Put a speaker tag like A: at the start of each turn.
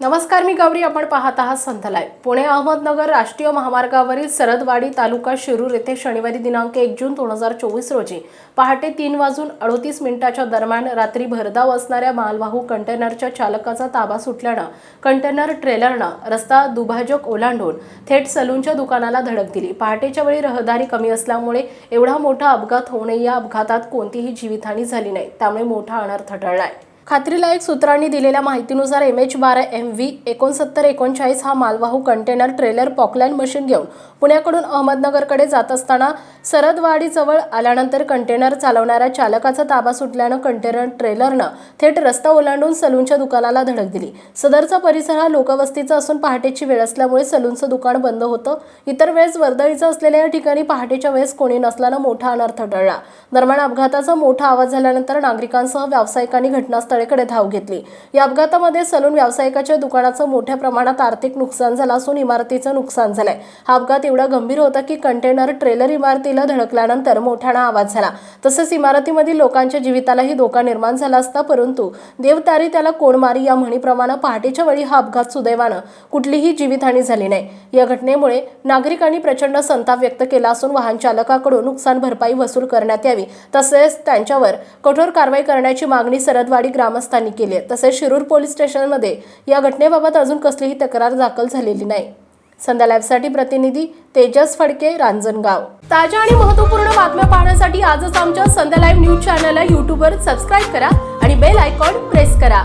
A: नमस्कार मी गौरी. आपण पाहत आहात संध्या लाईव्ह. पुणे अहमदनगर राष्ट्रीय महामार्गावरील सरदवाडी तालुका शिरूर येथे शनिवारी दिनांक एक जून दोन हजार चोवीस रोजी पहाटे तीन वाजून अडोतीस मिनिटाच्या दरम्यान रात्री भरधाव असणाऱ्या मालवाहू कंटेनरच्या चालकाचा ताबा सुटल्यानं कंटेनर ट्रेलरनं रस्ता दुभाजक ओलांडून थेट सलूनच्या दुकानाला धडक दिली. पहाटेच्या वेळी रहदारी कमी असल्यामुळे एवढा मोठा अपघात होऊनही या अपघातात कोणतीही जीवितहानी झाली नाही. त्यामुळे मोठा अनर्थ आहे खात्रीलायक सूत्रांनी दिलेल्या माहितीनुसार एम एच बारा एम व्ही एकोणसत्तर एकोणचाळीस हा मालवाहू कंटेनर ट्रेलर पॉकलँड मशीन घेऊन पुण्याकडून अहमदनगरकडे जात असताना सरदवाडीजवळ आल्यानंतर कंटेनर चालवणाऱ्या चालकाचा ताबा सुटल्यानं कंटेनर ट्रेलरनं थेट रस्ता ओलांडून सलूनच्या दुकानाला धडक दिली. सदरचा परिसर हा लोकवस्तीचा असून पहाटेची वेळ असल्यामुळे सलूनचं दुकान बंद होतं. इतर वेळेस वर्दळीचं असलेल्या या ठिकाणी पहाटेच्या वेळेस कोणी नसल्यानं मोठा अनर्थ टळला. दरम्यान अपघाताचा मोठा आवाज झाल्यानंतर नागरिकांसह व्यावसायिकांनी घटनास्थळीकडे धाव घेतली. या अपघातामध्ये सलून व्यावसायिकाच्या दुकानाचं मोठ्या प्रमाणात आर्थिक नुकसान झालं असून इमारतीचं नुकसान झालंय. हा अपघात एवढा गंभीर होता की कंटेनर ट्रेलर इमारती इमारतीला धडकल्यानंतर मोठ्याना आवाज झाला. तसंच इमारतीमधील लोकांच्या जीवितालाही धोका निर्माण झाला असता परंतु देवतारी त्याला कोणमारी या म्हणीप्रमाणे पहाटेच्या वेळी हा अपघात सुदैवानं कुठलीही जीवितहानी झाली नाही. या घटनेमुळे नागरिकांनी प्रचंड संताप व्यक्त केला असून वाहन चालकाकडून नुकसान भरपाई वसूल करण्यात यावी तसेच त्यांच्यावर कठोर कारवाई करण्याची मागणी सरदवाडी ग्रामस्थांनी केली आहे. तसेच शिरूर पोलीस स्टेशनमध्ये या घटनेबाबत अजून कसलीही तक्रार दाखल झालेली नाही. संध्या लाईव्हसाठी प्रतिनिधी तेजस फडके रांजणगाव ताज्या आणि महत्त्वपूर्ण बातम्या पाहण्यासाठी आजच आमच्या संध्या लाईव्ह न्यूज चॅनलला यूट्यूबवर सबस्क्राईब करा आणि बेल आयकॉन प्रेस करा.